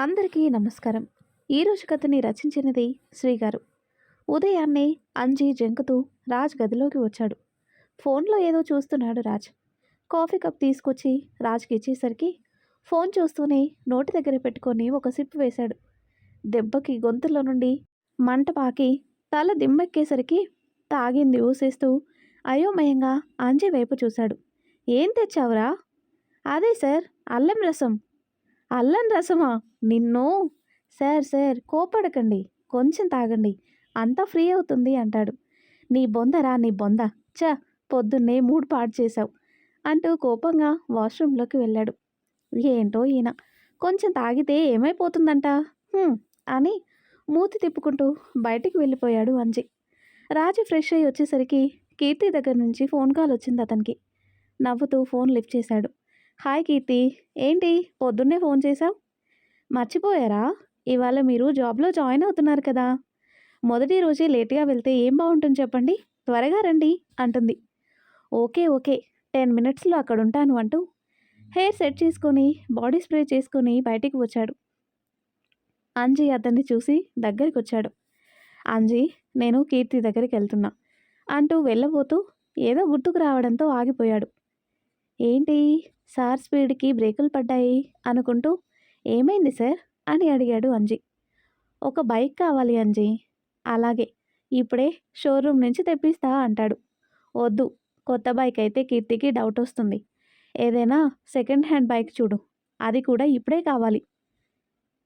అందరికీ నమస్కారం. ఈరోజు కథని రచించినది శ్రీగారు. ఉదయాన్నే అంజి జంకుతూ రాజ్ గదిలోకి వచ్చాడు. ఫోన్లో ఏదో చూస్తున్నాడు రాజ్. కాఫీ కప్ తీసుకొచ్చి రాజ్కి ఇచ్చేసరికి ఫోన్ చూస్తూనే నోటి దగ్గర పెట్టుకొని ఒక సిప్ వేశాడు. దెబ్బకి గొంతులో నుండి మంట పాకి తల దిమ్మెక్కేసరికి తాగింది ఊసేస్తూ అయోమయంగా అంజి వైపు చూశాడు. ఏం తెచ్చావురా? అదే సార్ అల్లం రసం. అల్లం రసమా? నిన్ను? సార్ సార్ కోపడకండి. కొంచెం తాగండి. అంతా ఫ్రీ అవుతుంది అంటాడు. నీ బొందరా నీ బొంద. చ పొద్దున్నే మూడు పాడు చేశావు అంటూ కోపంగా వాష్రూమ్లోకి వెళ్ళాడు. ఏంటో ఈయన. కొంచెం తాగితే ఏమైపోతుందంట? అని మూతి తిప్పుకుంటూ బయటికి వెళ్ళిపోయాడు అంజి. రాజు ఫ్రెష్ అయ్యి వచ్చేసరికి కీర్తి దగ్గర నుంచి ఫోన్ కాల్ వచ్చింది అతనికి. నవ్వుతూ ఫోన్ లిఫ్ట్ చేశాడు. హాయ్ కీర్తి. ఏంటి? పొద్దున్నే ఫోన్ చేశావు? మర్చిపోయారా? ఇవాళ మీరు జాబ్లో జాయిన్ అవుతున్నారు కదా. మొదటి రోజే లేట్గా వెళ్తే ఏం బాగుంటుంది చెప్పండి? త్వరగా రండి అంటుంది. Okay okay. టెన్ మినిట్స్లో అక్కడ ఉంటాను అంటూ హెయిర్ సెట్ చేసుకొని బాడీ స్ప్రే చేసుకొని బయటికి వచ్చాడు. అంజీ అతన్ని చూసి దగ్గరికి వచ్చాడు అంజీ నేను కీర్తి దగ్గరికి వెళ్తున్నా అంటూ వెళ్ళబోతూ ఏదో గుర్తుకు రావడంతో ఆగిపోయాడు. ఏంటి? సార్ స్పీడ్కి బ్రేకులు పడ్డాయి అనుకుంటూ ఏమైంది సార్? అని అడిగాడు అంజీ. ఒక బైక్ కావాలి అంజీ. అలాగే ఇప్పుడే షోరూమ్ నుంచి తెప్పిస్తా అంటాడు. వద్దు కొత్త బైక్ అయితే కీర్తికి డౌట్ వస్తుంది. ఏదైనా సెకండ్ హ్యాండ్ బైక్ చూడు అది కూడా ఇప్పుడే కావాలి.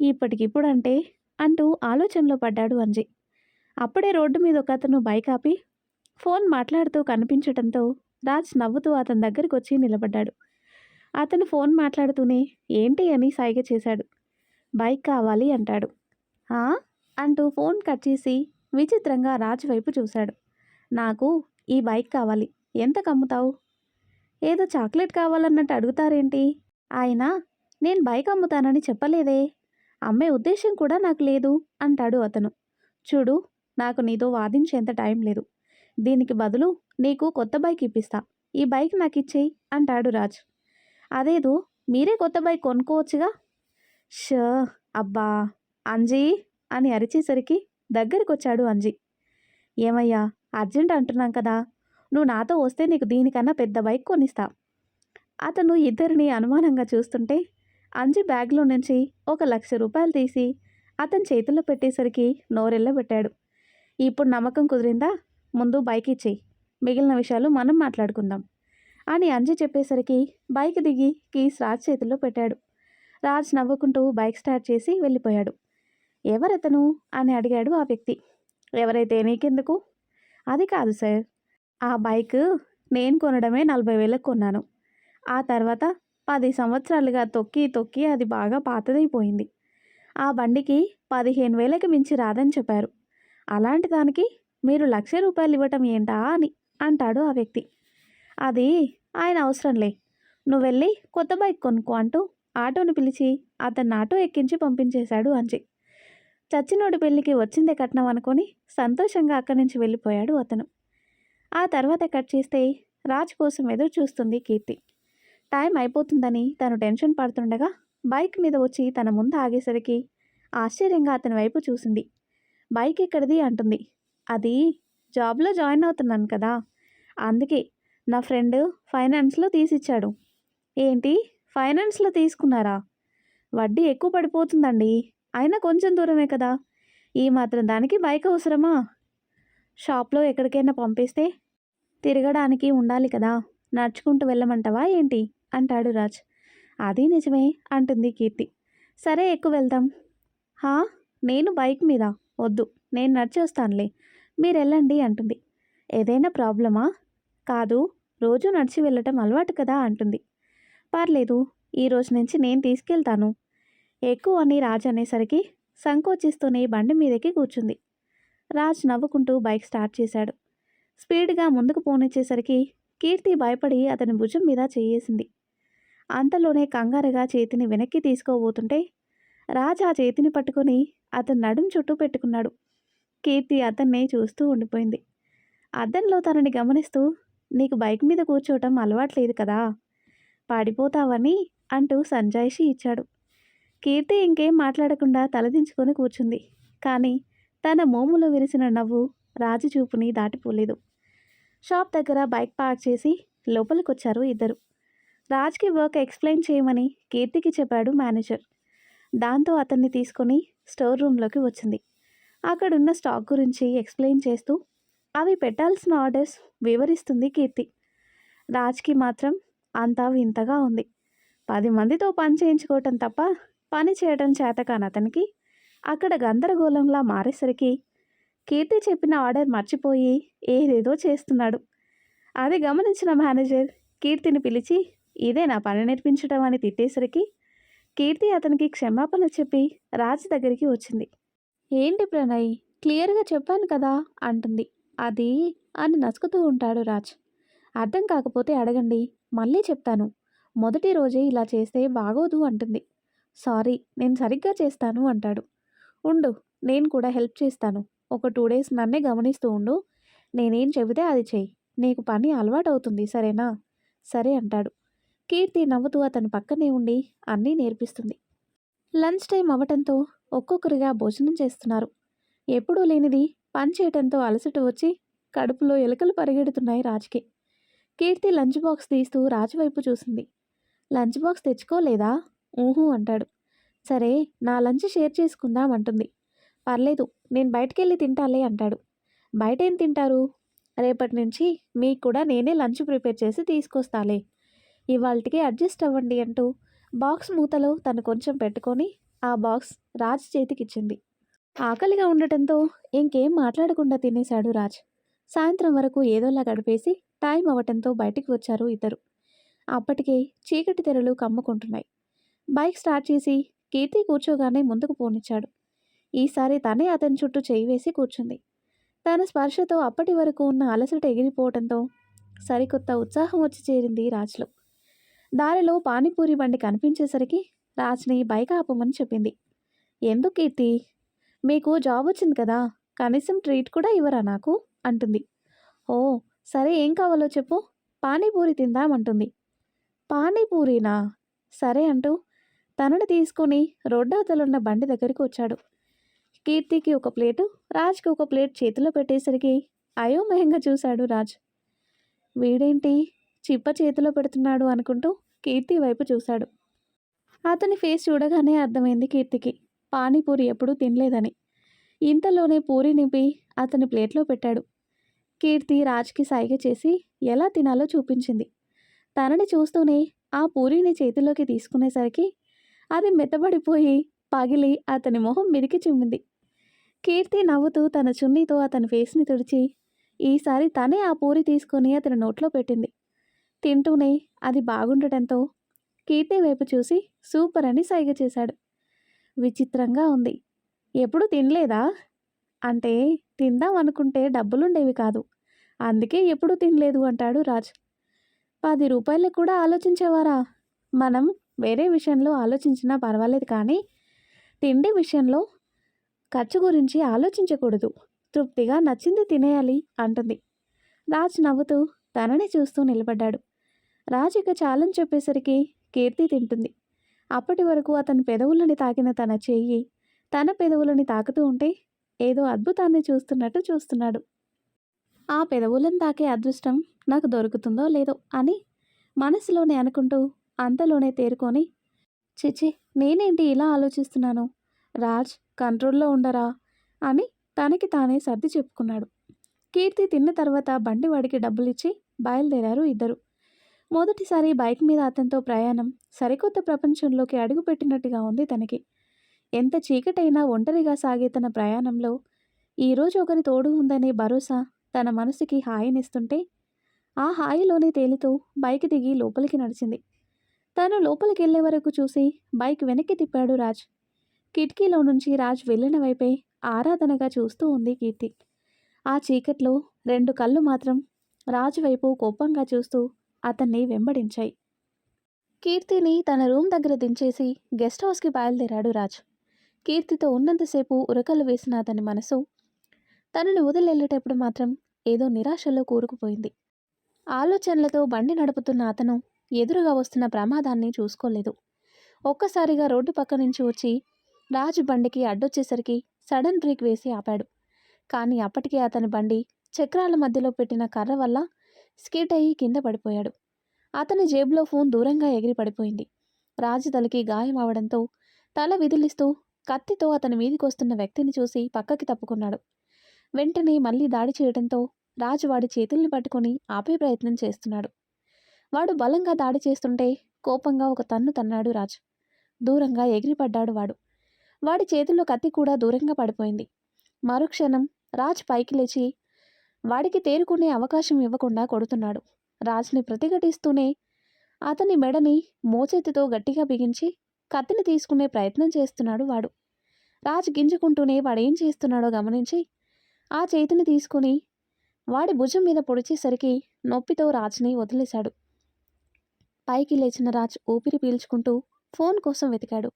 ఇప్పటికిప్పుడు అంటే? అంటూ ఆలోచనలో పడ్డాడు అంజీ. అప్పుడే రోడ్డు మీద ఒక అతను బైక్ ఆపి ఫోన్ మాట్లాడుతూ కనిపించడంతో రాజ్ నవ్వుతూ అతని దగ్గరికి వచ్చి నిలబడ్డాడు. అతను ఫోన్ మాట్లాడుతూనే ఏంటి అని సైగ చేశాడు. బైక్ కావాలి అంటాడు. "ఆ?" అంటూ ఫోన్ కట్ చేసి విచిత్రంగా రాజ్ వైపు చూశాడు. నాకు ఈ బైక్ కావాలి. ఎంత కమ్ముతావు? ఏదో చాక్లెట్ కావాలన్నట్టు అడుగుతారేంటి? ఆయన నేను బైక్ అమ్ముతానని చెప్పలేదే. అమ్మే ఉద్దేశం కూడా నాకు లేదు అంటాడు అతను. చూడు నాకు నీతో వాదించేంత టైం లేదు. దీనికి బదులు నీకు కొత్త బైక్ ఇప్పిస్తా. ఈ బైక్ నాకు ఇచ్చేయి అంటాడు రాజ్. అదేదో మీరే కొత్త బైక్ కొనుక్కోవచ్చుగా? ష అబ్బా అంజీ అని అరిచేసరికి దగ్గరికొచ్చాడు అంజీ. ఏమయ్యా అర్జెంట్ అంటున్నాం కదా నువ్వు నాతో వస్తే నీకు దీనికన్నా పెద్ద బైక్ కొనిస్తా. అతను ఇద్దరిని అనుమానంగా చూస్తుంటే అంజీ బ్యాగ్లో నుంచి ఒక లక్ష రూపాయలు తీసి అతని చేతిలో పెట్టేసరికి నోరెళ్ళబెట్టాడు. ఇప్పుడు నమ్మకం కుదిరిందా? ముందు బైక్ ఇచ్చేయి మిగిలిన విషయాలు మనం మాట్లాడుకుందాం. అని అంజి చెప్పేసరికి బైక్ దిగి కీస్ రాజ్ చేతిలో పెట్టాడు. రాజ్ నవ్వుకుంటూ బైక్ స్టార్ట్ చేసి వెళ్ళిపోయాడు. ఎవరతను? అని అడిగాడు ఆ వ్యక్తి. ఎవరైతే నీకెందుకు? అది కాదు సార్ ఆ బైక్ నేను కొనడమే నలభై వేలకు కొన్నాను. ఆ తర్వాత పది సంవత్సరాలుగా తొక్కి తొక్కి అది బాగా పాతదైపోయింది. ఆ బండికి పదిహేను వేలకు మించి రాదని చెప్పారు. అలాంటి దానికి మీరు లక్ష రూపాయలు ఇవ్వటం ఏంటా అని అంటాడు ఆ వ్యక్తి. అది ఆయన అవసరంలే. నువ్వు వెళ్ళి కొత్త బైక్ కొనుక్కో అంటూ ఆటోని పిలిచి అతన్ని ఆటో ఎక్కించి పంపించేశాడు అంజి. చచ్చినోడి పెళ్ళికి వచ్చిందే కట్నం అనుకొని సంతోషంగా అక్కడి నుంచి వెళ్ళిపోయాడు అతను. ఆ తర్వాత కట్ చేస్తే రాజ్ కోసం ఎదురు చూస్తుంది కీర్తి. టైం అయిపోతుందని తను టెన్షన్ పడుతుండగా బైక్ మీద వచ్చి తన ముందు ఆగేసరికి ఆశ్చర్యంగా అతని వైపు చూసింది. బైక్ ఎక్కడిది అంటుంది. అది జాబ్లో జాయిన్ అవుతున్నాను కదా! అందుకే నా ఫ్రెండ్ ఫైనాన్స్లో తీసిచ్చాడు. ఏంటి? ఫైనాన్స్లో తీసుకున్నారా? వడ్డీ ఎక్కువ పడిపోతుందండి. అయినా కొంచెం దూరమే కదా! ఈ మాత్రం దానికి బైక్ అవసరమా? షాప్లో ఎక్కడికైనా పంపిస్తే తిరగడానికి ఉండాలి కదా! నడుచుకుంటూ వెళ్ళమంటావా ఏంటి? అంటాడు రాజ్. అది నిజమే అంటుంది కీర్తి. సరే ఎక్కువ వెళ్దాం. హా? నేను బైక్ మీద. వద్దు. నేను నడిచి వస్తానులే మీరు వెళ్ళండి అంటుంది. ఏదైనా ప్రాబ్లమా? కాదు రోజు నడిచి వెళ్ళటం అలవాటు కదా అంటుంది. పర్లేదు ఈ రోజు నుంచి నేను తీసుకెళ్తాను. ఎక్కువ అని రాజ్ అనేసరికి సంకోచిస్తూనే బండి మీదకి కూర్చుంది. రాజ్ నవ్వుకుంటూ బైక్ స్టార్ట్ చేశాడు. స్పీడ్గా ముందుకు పోనిచ్చేసరికి కీర్తి భయపడి అతని భుజం మీద చేయేసింది. అంతలోనే కంగారుగా చేతిని వెనక్కి తీసుకోబోతుంటే రాజ్ ఆ చేతిని పట్టుకొని అతని నడుం చుట్టూ పెట్టుకున్నాడు. కీర్తి అతన్నే చూస్తూ ఉండిపోయింది. అద్దంలో తనని గమనిస్తూ నీకు బైక్ మీద కూర్చోవటం అలవాట్లేదు కదా? పాడిపోతావని అంటూ సంజాయిషి ఇచ్చాడు. కీర్తి ఇంకేం మాట్లాడకుండా తలదించుకొని కూర్చుంది. కానీ తన మోములో విరిసిన నవ్వు రాజు చూపుని దాటిపోలేదు. షాప్ దగ్గర బైక్ పార్క్ చేసి లోపలికొచ్చారు ఇద్దరు. రాజ్కి వర్క్ ఎక్స్ప్లెయిన్ చేయమని కీర్తికి చెప్పాడు మేనేజర్. దాంతో అతన్ని తీసుకొని స్టోర్ రూమ్లోకి వచ్చింది. అక్కడున్న స్టాక్ గురించి ఎక్స్ప్లెయిన్ చేస్తూ అవి పెట్టాల్సిన ఆర్డర్స్ వివరిస్తుంది కీర్తి. రాజ్కి మాత్రం అంతా వింతగా ఉంది. పది మందితో పని చేయించుకోవటం తప్ప పని చేయడం చేత కాని అతనికి అక్కడ గందరగోళంలా మారేసరికి కీర్తి చెప్పిన ఆర్డర్ మర్చిపోయి ఏదేదో చేస్తున్నాడు. అది గమనించిన మేనేజర్ కీర్తిని పిలిచి ఇదే నా పని నేర్పించడం అని తిట్టేసరికి కీర్తి అతనికి క్షమాపణ చెప్పి రాజ్ దగ్గరికి వచ్చింది. ఏంటి ప్రణయ్? క్లియర్గా చెప్పాను కదా! అంటుంది. అది అని నసుకుతూ ఉంటాడు రాజ్. అర్థం కాకపోతే అడగండి. మళ్ళీ చెప్తాను. మొదటి రోజే ఇలా చేస్తే బాగోదు అంటుంది. సారీ నేను సరిగ్గా చేస్తాను అంటాడు. ఉండు నేను కూడా హెల్ప్ చేస్తాను. ఒక టూ డేస్ నన్నే గమనిస్తూ ఉండు. నేనేం చెబితే అది చెయ్యి. నీకు పని అలవాటు అవుతుంది సరేనా? సరే అంటాడు. కీర్తి నవ్వుతూ అతని పక్కనే ఉండి అన్నీ నేర్పిస్తుంది. లంచ్ టైం అవ్వటంతో ఒక్కొక్కరిగా భోజనం చేస్తున్నారు. ఎప్పుడూ లేనిది పని చేయటంతో అలసట వచ్చి కడుపులో ఎలుకలు పరిగెడుతున్నాయి రాజ్కి. కీర్తి లంచ్ బాక్స్ తీస్తూ రాజు వైపు చూసింది. లంచ్ బాక్స్ తెచ్చుకోలేదా? ఊహూ అంటాడు. సరే నా లంచ్ షేర్ చేసుకుందాం అంటుంది. పర్లేదు నేను బయటకెళ్ళి తింటాలే అంటాడు. బయట ఏం తింటారు? రేపటి నుంచి మీకు కూడా నేనే లంచ్ ప్రిపేర్ చేసి తీసుకొస్తాలే. ఇవాళకి అడ్జస్ట్ అవ్వండి అంటూ బాక్స్ మూతలో తను కొంచెం పెట్టుకొని ఆ బాక్స్ రాజ్ చేతికిచ్చింది. ఆకలిగా ఉండటంతో ఇంకేం మాట్లాడకుండా తినేశాడు రాజ్. సాయంత్రం వరకు ఏదోలా గడిపేసి టైం అవ్వటంతో బయటికి వచ్చారు ఇద్దరు. అప్పటికే చీకటి తెరలు కమ్ముకుంటున్నాయి. బైక్ స్టార్ట్ చేసి కీర్తి కూర్చోగానే ముందుకు పోనిచ్చాడు. ఈసారి తనే అతని చుట్టూ చేయి వేసి కూర్చుంది. తన స్పర్శతో అప్పటి వరకు ఉన్న అలసట ఎగిరిపోవడంతో సరికొత్త ఉత్సాహం వచ్చి చేరింది రాజ్లో. దారిలో పానీపూరి బండి కనిపించేసరికి రాజ్ని బైక్ ఆపమని చెప్పింది. ఎందుకు కీర్తి? మీకు జాబ్ వచ్చింది కదా కనీసం ట్రీట్ కూడా ఇవ్వరా నాకు? అంటుంది. ఓ సరే ఏం కావాలో చెప్పు పానీపూరి తిందామంటుంది. పానీపూరినా? సరే అంటూ తనని తీసుకొని రోడ్డవతలున్న బండి దగ్గరికి వచ్చాడు. కీర్తికి ఒక ప్లేటు రాజ్కి ఒక ప్లేట్ చేతిలో పెట్టేసరికి అయోమయంగా చూశాడు రాజ్. వీడేంటి చిప్ప చేతిలో పెడుతున్నాడు అనుకుంటూ కీర్తి వైపు చూశాడు. అతని ఫేస్ చూడగానే అర్థమైంది కీర్తికి. పానీపూరి ఎప్పుడూ తినలేదని. ఇంతలోనే పూరి నింపి అతని ప్లేట్లో పెట్టాడు. కీర్తి రాజ్కి సైగ చేసి ఎలా తినాలో చూపించింది. తనని చూస్తూనే ఆ పూరిని చేతిలోకి తీసుకునేసరికి అది మెత్తబడిపోయి పగిలి అతని మొహం మిరికి చిమ్మింది. కీర్తి నవ్వుతూ తన చున్నీతో అతని ఫేస్ని తుడిచి ఈసారి తనే ఆ పూరి తీసుకొని అతని నోట్లో పెట్టింది. తింటూనే అది బాగుండటంతో కీర్తి వైపు చూసి సూపర్ అని సైగ చేశాడు. విచిత్రంగా ఉంది. ఎప్పుడు తినలేదా? అంటే తిందాం అనుకుంటే డబ్బులుండేవి కాదు. అందుకే ఎప్పుడూ తినలేదు అంటాడు రాజ్. పది రూపాయలకు కూడా ఆలోచించేవారా? మనం వేరే విషయంలో ఆలోచించినా పర్వాలేదు కానీ తిండి విషయంలో ఖర్చు గురించి ఆలోచించకూడదు. తృప్తిగా నచ్చింది తినేయాలి అంటుంది. రాజ్ నవ్వుతూ తనని చూస్తూ నిలబడ్డాడు. రాజ్ ఇక చాలని చెప్పేసరికి కీర్తి తింటుంది. అప్పటి వరకు అతని పెదవులని తాకిన తన చెయ్యి తన పెదవులని తాకుతూ ఉంటే ఏదో అద్భుతాన్ని చూస్తున్నట్టు చూస్తున్నాడు. ఆ పెదవులను తాకే అదృష్టం నాకు దొరుకుతుందో లేదో అని మనసులోనే అనుకుంటూ అంతలోనే తేరుకొని చిచి నేనేంటి ఇలా ఆలోచిస్తున్నాను? రాజ్ కంట్రోల్లో ఉండరా? అని తనకి తానే సర్ది చెప్పుకున్నాడు. కీర్తి తిన్న తర్వాత బండి వాడికి డబ్బులిచ్చి బయలుదేరారు ఇద్దరు. మొదటిసారి బైక్ మీద అతనితో ప్రయాణం సరికొత్త ప్రపంచంలోకి అడుగుపెట్టినట్టుగా ఉంది తనకి. ఎంత చీకటైనా ఒంటరిగా సాగే తన ప్రయాణంలో ఈరోజు ఒకరి తోడు ఉందనే భరోసా తన మనసుకి హాయినిస్తుంటే ఆ హాయిలోనే తేలితో బైక్ దిగి లోపలికి నడిచింది. తను లోపలికి వెళ్ళే వరకు చూసి బైక్ వెనక్కి తిప్పాడు రాజ్. కిటికీలో నుంచి రాజ్ వెళ్ళిన వైపే ఆరాధనగా చూస్తూ ఉంది కీర్తి. ఆ చీకట్లో రెండు కళ్ళు మాత్రం రాజు వైపు కోపంగా చూస్తూ అతన్ని వెంబడించాయి. కీర్తిని తన రూమ్ దగ్గర దించేసి గెస్ట్ హౌస్కి బయలుదేరాడు రాజ్. కీర్తితో ఉన్నంతసేపు ఉరకలు వేసిన అతని మనసు తనని వదిలెళ్ళేటప్పుడు మాత్రం ఏదో నిరాశలో కూరుకుపోయింది. ఆలోచనలతో బండి నడుపుతున్న అతను ఎదురుగా వస్తున్న ప్రమాదాన్ని చూసుకోలేదు. ఒక్కసారిగా రోడ్డు పక్క నుంచి వచ్చి రాజు బండికి అడ్డొచ్చేసరికి సడన్ బ్రేక్ వేసి ఆపాడు. కానీ అప్పటికే అతని బండి చక్రాల మధ్యలో పెట్టిన కర్ర వల్ల స్కిట్ అయ్యి కింద పడిపోయాడు. అతని జేబులో ఫోన్ దూరంగా ఎగిరి పడిపోయింది. రాజు తలకి గాయం అవడంతో తల విదిలిస్తూ కత్తితో అతని మీదికి వస్తున్న వ్యక్తిని చూసి పక్కకి తప్పుకున్నాడు. వెంటనే మళ్ళీ దాడి చేయడంతో రాజు వాడి చేతుల్ని పట్టుకొని ఆపే ప్రయత్నం చేస్తున్నాడు. వాడు బలంగా దాడి చేస్తుంటే కోపంగా ఒక తన్ను తన్నాడు రాజు. దూరంగా ఎగిరిపడ్డాడు వాడు. వాడి చేతిలో కత్తి కూడా దూరంగా పడిపోయింది. మరుక్షణం రాజ్ పైకి లేచి వాడికి తేరుకునే అవకాశం ఇవ్వకుండా కొడుతున్నాడు. రాజ్ని ప్రతిఘటిస్తూనే అతని మెడని మోచేతితో గట్టిగా బిగించి కత్తిని తీసుకునే ప్రయత్నం చేస్తున్నాడు వాడు. రాజ్ గింజుకుంటూనే వాడేం చేస్తున్నాడో గమనించి ఆ చేతిని తీసుకుని వాడి భుజం మీద పొడిచేసరికి నొప్పితో రాజ్ని వదిలేశాడు. పైకి లేచిన రాజ్ ఊపిరి పీల్చుకుంటూ ఫోన్ కోసం వెతికాడు.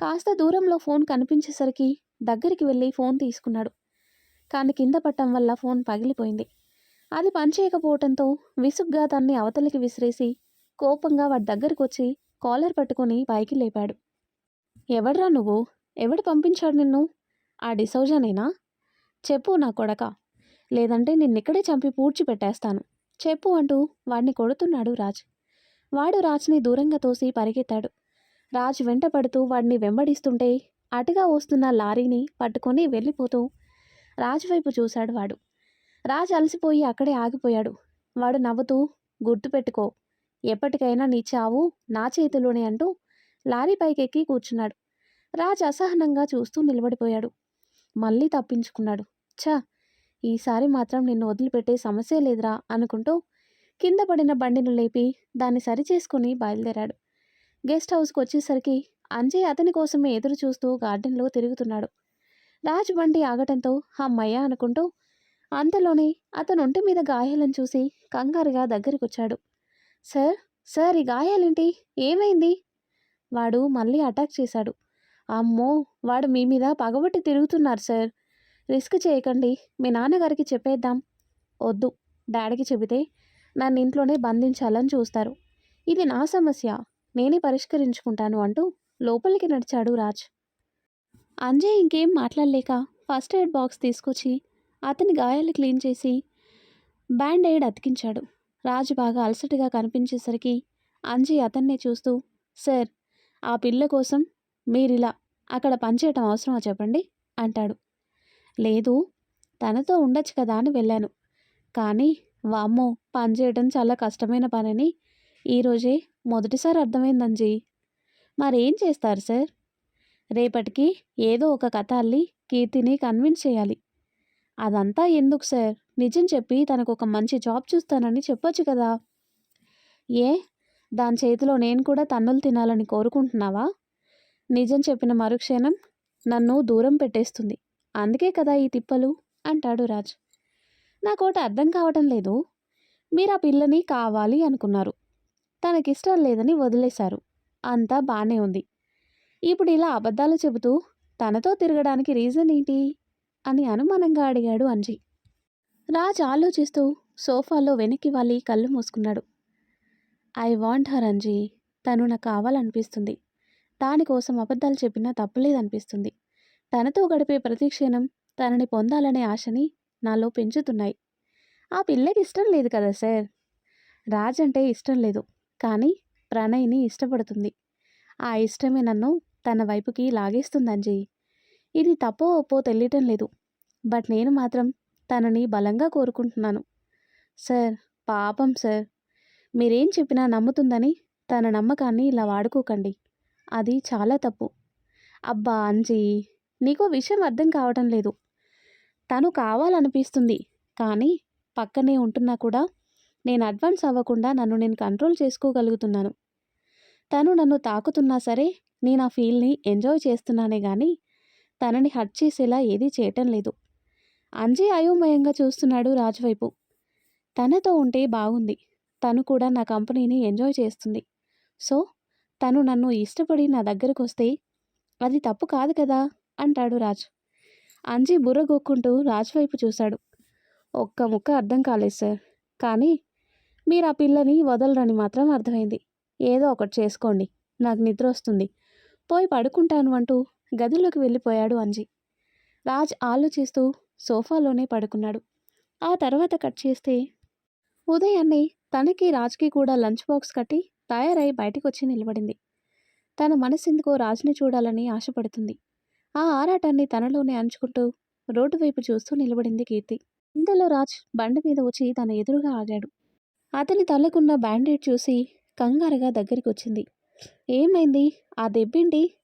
కాస్త దూరంలో ఫోన్ కనిపించేసరికి దగ్గరికి వెళ్ళి ఫోన్ తీసుకున్నాడు. కానీ కింద పట్టడం వల్ల ఫోన్ పగిలిపోయింది. అది పనిచేయకపోవటంతో విసుగ్గా దాన్ని అవతలికి విసిరేసి కోపంగా వాడి దగ్గరకు వచ్చి కాలర్ పట్టుకొని పైకి లేపాడు. ఎవడ్రా నువ్వు? ఎవడు పంపించాడు నిన్ను? ఆ డిసౌజనేనా? చెప్పు నా కొడక. లేదంటే నిన్నిక్కడే చంపి పూడ్చి పెట్టేస్తాను చెప్పు అంటూ వాడిని కొడుతున్నాడు రాజ్. వాడు రాజ్ని దూరంగా తోసి పరిగెత్తాడు. రాజ్ వెంట పడుతూ వాడిని వెంబడిస్తుంటే అటుగా వస్తున్న లారీని పట్టుకొని వెళ్ళిపోతూ రాజు వైపు చూశాడు వాడు. రాజు అలసిపోయి అక్కడే ఆగిపోయాడు. వాడు నవ్వుతూ గుర్తుపెట్టుకో ఎప్పటికైనా నీ చావు నా చేతిలోనే అంటూ లారీ పైకెక్కి కూర్చున్నాడు. రాజ్ అసహనంగా చూస్తూ నిలబడిపోయాడు. మళ్ళీ తప్పించుకున్నాడు. ఛ ఈసారి మాత్రం నిన్ను వదిలిపెట్టే సమస్య లేదురా అనుకుంటూ కింద పడిన బండిని లేపి దాన్ని సరిచేసుకుని బయలుదేరాడు. గెస్ట్ హౌస్కి వచ్చేసరికి అంజయ్ అతని కోసమే ఎదురు చూస్తూ గార్డెన్లో తిరుగుతున్నాడు. రాజు బండి ఆగటంతో అమ్మయ్య అనుకుంటూ అంతలోనే అతను ఒంటి మీద గాయాలను చూసి కంగారుగా దగ్గరికొచ్చాడు. సార్ సార్ ఈ గాయాలేంటి? ఏమైంది? వాడు మళ్ళీ అటాక్ చేశాడు. అమ్మో! వాడు మీ మీద పగబట్టి తిరుగుతున్నారు సార్. రిస్క్ చేయకండి. మీ నాన్నగారికి చెప్పేద్దాం. వద్దు. డాడీకి చెబితే నన్ను ఇంట్లోనే బంధించాలని చూస్తారు. ఇది నా సమస్య. నేనే పరిష్కరించుకుంటాను అంటూ లోపలికి నడిచాడు రాజ్. అంజయ్ ఇంకేం మాట్లాడలేక ఫస్ట్ ఎయిడ్ బాక్స్ తీసుకొచ్చి అతని గాయాలు క్లీన్ చేసి బ్యాండ్ ఎయిడ్ అతికించాడు. రాజు బాగా అలసటగా కనిపించేసరికి అంజయ్ అతన్నే చూస్తూ సార్ ఆ పిల్ల కోసం మీరిలా అక్కడ పనిచేయటం అవసరమా చెప్పండి? అంటాడు. లేదు తనతో ఉండొచ్చు కదా అని వెళ్ళాను. కానీ వామ్మో పనిచేయటం చాలా కష్టమైన పనని ఈరోజే మొదటిసారి అర్థమైందంజీ మరేం చేస్తారు సార్? రేపటికి ఏదో ఒక కథ అల్లి కీర్తిని కన్విన్స్ చేయాలి. అదంతా ఎందుకు సార్? నిజం చెప్పి తనకు ఒక మంచి జాబ్ చూస్తానని చెప్పొచ్చు కదా. ఏ? దాని చేతిలో నేను కూడా తన్నులు తినాలని కోరుకుంటున్నావా? నిజం చెప్పిన మరుక్షణం నన్ను దూరం పెట్టేస్తుంది. అందుకే కదా ఈ తిప్పలు? అంటాడు రాజ్. నాకోట అర్థం కావటం లేదు. మీరు ఆ పిల్లని కావాలి అనుకున్నారు. తనకిష్టం లేదని వదిలేశారు. అంతా బాగానే ఉంది. ఇప్పుడు ఇలా అబద్ధాలు చెబుతూ తనతో తిరగడానికి రీజన్ ఏంటి? అని అనుమానంగా అడిగాడు అంజి. రాజ్ ఆలోచిస్తూ సోఫాలో వెనక్కి వాలి కళ్ళు మూసుకున్నాడు. I want her Anji. తను నాకు కావాలనిపిస్తుంది. దానికోసం అబద్ధాలు చెప్పినా తప్పులేదనిపిస్తుంది. తనతో గడిపే ప్రతి క్షణం తనని పొందాలనే ఆశని నాలో పెంచుతున్నాయి. ఆ పిల్లకి ఇష్టం లేదు కదా సార్? రాజ్ అంటే ఇష్టం లేదు. కానీ ప్రణయ్ని ఇష్టపడుతుంది. ఆ ఇష్టమే నన్ను తన వైపుకి లాగేస్తుంది అంజయ్ ఇది తప్పో ఒప్పో తెలియటం లేదు. బట్ నేను మాత్రం తనని బలంగా కోరుకుంటున్నాను. సార్ పాపం సార్. మీరేం చెప్పినా నమ్ముతుందని తన నమ్మకాన్ని ఇలా వాడుకోకండి. అది చాలా తప్పు. అబ్బా అంజీ నీకు విషయం అర్థం కావటం లేదు. తను కావాలనిపిస్తుంది కానీ పక్కనే ఉంటున్నా కూడా నేను అడ్వాన్స్ అవ్వకుండా నన్ను నేను కంట్రోల్ చేసుకోగలుగుతున్నాను. తను నన్ను తాకుతున్నా సరే నేను ఆ ఫీల్ని ఎంజాయ్ చేస్తున్నానే కానీ తనని హర్ట్ చేసేలా ఏదీ చేయటం లేదు. అంజయ్ అయోమయంగా చూస్తున్నాడు రాజువైపు. తనతో ఉంటే బాగుంది. తను కూడా నా కంపెనీని ఎంజాయ్ చేస్తుంది. సో తను నన్ను ఇష్టపడి నా దగ్గరకు వస్తే అది తప్పు కాదు కదా? అంటాడు రాజు. అంజీ బుర్రగొక్కుంటూ రాజు వైపు చూశాడు. ఒక్క ముక్క అర్థం కాలేదు సార్. కానీ మీరు ఆ పిల్లని వదలరని మాత్రం అర్థమైంది. ఏదో ఒకటి చేసుకోండి. నాకు నిద్ర వస్తుంది. పోయి పడుకుంటాను అంటూ గదిలోకి వెళ్ళిపోయాడు అంజీ. రాజ్ ఆలోచిస్తూ సోఫాలోనే పడుకున్నాడు. ఆ తర్వాత కట్ చేస్తే ఉదయాన్నే తనకి రాజ్కి కూడా లంచ్ బాక్స్ కట్టి తయారై బయటకు వచ్చి నిలబడింది. తన మనసెందుకో రాజ్ని చూడాలని ఆశపడుతుంది. ఆ ఆరాటాన్ని తనలోనే అంచుకుంటూ రోడ్డు వైపు చూస్తూ నిలబడింది కీర్తి. ఇంతలో రాజ్ బండి మీద వచ్చి తన ఎదురుగా ఆగాడు. అతని తలకున్న బ్యాండేడ్ చూసి కంగారుగా దగ్గరికి వచ్చింది ఏమైంది? ఆ దెబ్బేంటి?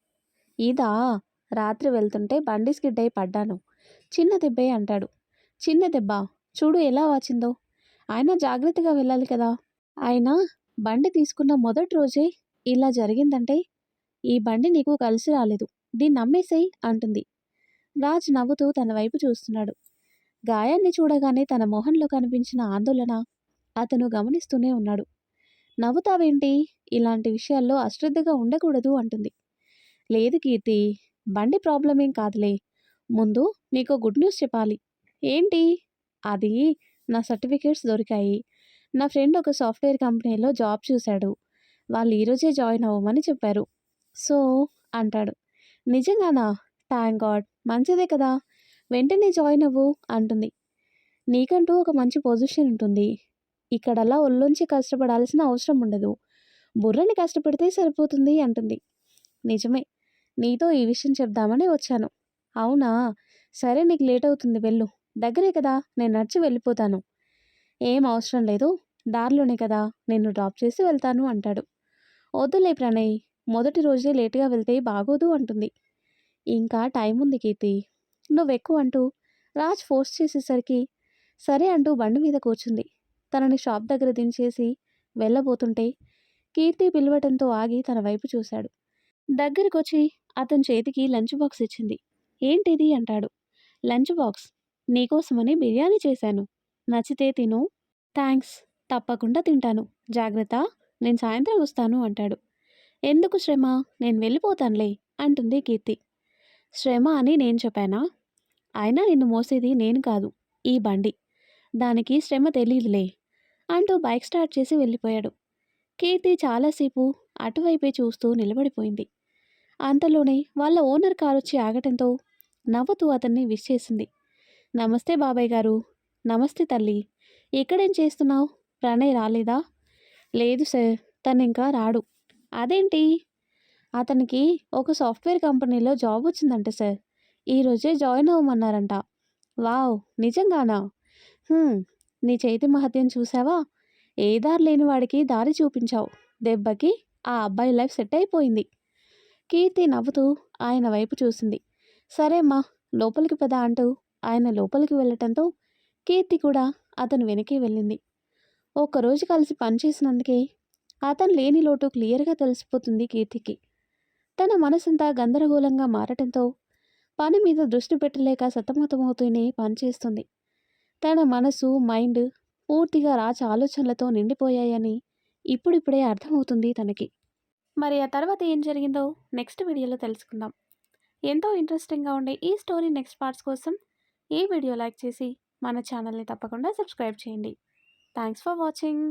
ఇదా? రాత్రి వెళ్తుంటే బండి స్కిడ్ అయి పడ్డాను. చిన్న దెబ్బే అంటాడు. చిన్న దెబ్బ? చూడు ఎలా వాచిందో. ఆయన జాగ్రత్తగా వెళ్ళాలి కదా. ఆయన బండి తీసుకున్న మొదటి రోజే ఇలా జరిగిందంటే ఈ బండి నీకు కలిసి రాలేదు. దీన్ని నమ్మేసేయ్ అంటుంది. రాజ్ నవ్వుతూ తన వైపు చూస్తున్నాడు. గాయాన్ని చూడగానే తన మొహంలో కనిపించిన ఆందోళన అతను గమనిస్తూనే ఉన్నాడు. నవ్వుతావేంటి? ఇలాంటి విషయాల్లో అశ్రద్ధగా ఉండకూడదు అంటుంది. లేదు కీర్తి బండి ప్రాబ్లం ఏం కాదులే. ముందు నీకు గుడ్ న్యూస్ చెప్పాలి. ఏంటి? అది నా సర్టిఫికేట్స్ దొరికాయి. నా ఫ్రెండ్ ఒక సాఫ్ట్వేర్ కంపెనీలో జాబ్ చూశాడు. వాళ్ళు ఈరోజే జాయిన్ అవ్వమని చెప్పారు. సో అంటాడు. నిజంగానా? Thank God. మంచిదే కదా. వెంటనే జాయిన్ అవ్వు అంటుంది. నీకంటూ ఒక మంచి పొజిషన్ ఉంటుంది. ఇక్కడలా ఒళ్ళొంచి కష్టపడాల్సిన అవసరం ఉండదు. బుర్రని కష్టపడితే సరిపోతుంది అంటుంది. నిజమే నీతో ఈ విషయం చెప్దామని వచ్చాను. అవునా? సరే నీకు లేట్ అవుతుంది వెళ్ళు. దగ్గరే కదా నేను నడిచి వెళ్ళిపోతాను. ఏం అవసరం లేదు దారిలోనే కదా నేను డ్రాప్ చేసి వెళ్తాను అంటాడు. వద్దులే ప్రణయ్ మొదటి రోజే లేటుగా వెళ్తే బాగోదు అంటుంది. ఇంకా టైం ఉంది కీర్తి. నువ్వెక్కువ అంటూ రాజ్ ఫోర్స్ చేసేసరికి సరే అంటూ బండి మీద కూర్చుంది. తనని షాప్ దగ్గర దించేసి వెళ్ళబోతుంటే కీర్తి పిలవటంతో ఆగి తన వైపు చూశాడు. దగ్గరికొచ్చి అతని చేతికి లంచ్ బాక్స్ ఇచ్చింది. ఏంటిది? అంటాడు. Lunch box. నీకోసమని బిర్యానీ చేశాను. నచ్చితే తిను. థ్యాంక్స్ తప్పకుండా తింటాను. జాగ్రత్త. నేను సాయంత్రం వస్తాను అంటాడు. ఎందుకు శ్రమ? నేను వెళ్ళిపోతానులే అంటుంది కీర్తి. శ్రమ అని నేను చెప్పానా? అయినా నిన్ను మోసేది నేను కాదు. ఈ బండి. దానికి శ్రమ తెలియదులే అంటూ బైక్ స్టార్ట్ చేసి వెళ్ళిపోయాడు. కీర్తి చాలాసేపు అటువైపే చూస్తూ నిలబడిపోయింది. అంతలోనే వాళ్ళ ఓనర్ కారు వచ్చి ఆగటంతో నవ్వుతూ అతన్ని విష్ చేసింది. నమస్తే బాబాయ్ గారు. నమస్తే తల్లి. ఇక్కడేం చేస్తున్నావు? ప్రణయ్ రాలేదా? లేదు సార్ తను ఇంకా రాడు. అదేంటి? అతనికి ఒక సాఫ్ట్వేర్ కంపెనీలో జాబ్ వచ్చిందంట సార్. ఈరోజే జాయిన్ అవ్వమన్నారంట. వావ్ నిజంగానా? నీ చేతి మహత్యం చూసావా? ఏ దారి లేని వాడికి దారి చూపించావు. దెబ్బకి ఆ అబ్బాయి లైఫ్ సెట్ అయిపోయింది. కీర్తి నవ్వుతూ ఆయన వైపు చూసింది. సరే అమ్మా లోపలికి పద అంటూ ఆయన లోపలికి వెళ్ళటంతో కీర్తి కూడా అతను వెనకే వెళ్ళింది. ఒక్కరోజు కలిసి పనిచేసినందుకే అతను లేని లోటు క్లియర్గా తెలిసిపోతుంది కీర్తికి. తన మనసంతా గందరగోళంగా మారటంతో పని మీద దృష్టి పెట్టలేక సతమతమవుతూనే పనిచేస్తుంది తన మనసు మైండ్ పూర్తిగా రాజు ఆలోచనలతో నిండిపోయాయని ఇప్పుడిప్పుడే అర్థమవుతుంది తనకి. మరి ఆ తర్వాత ఏం జరిగిందో నెక్స్ట్ వీడియోలో తెలుసుకుందాం. ఎంతో ఇంట్రెస్టింగ్గా ఉండే ఈ స్టోరీ నెక్స్ట్ పార్ట్స్ కోసం ఈ వీడియో లైక్ చేసి మన ఛానల్ని తప్పకుండా సబ్స్క్రైబ్ చేయండి. Thanks for watching.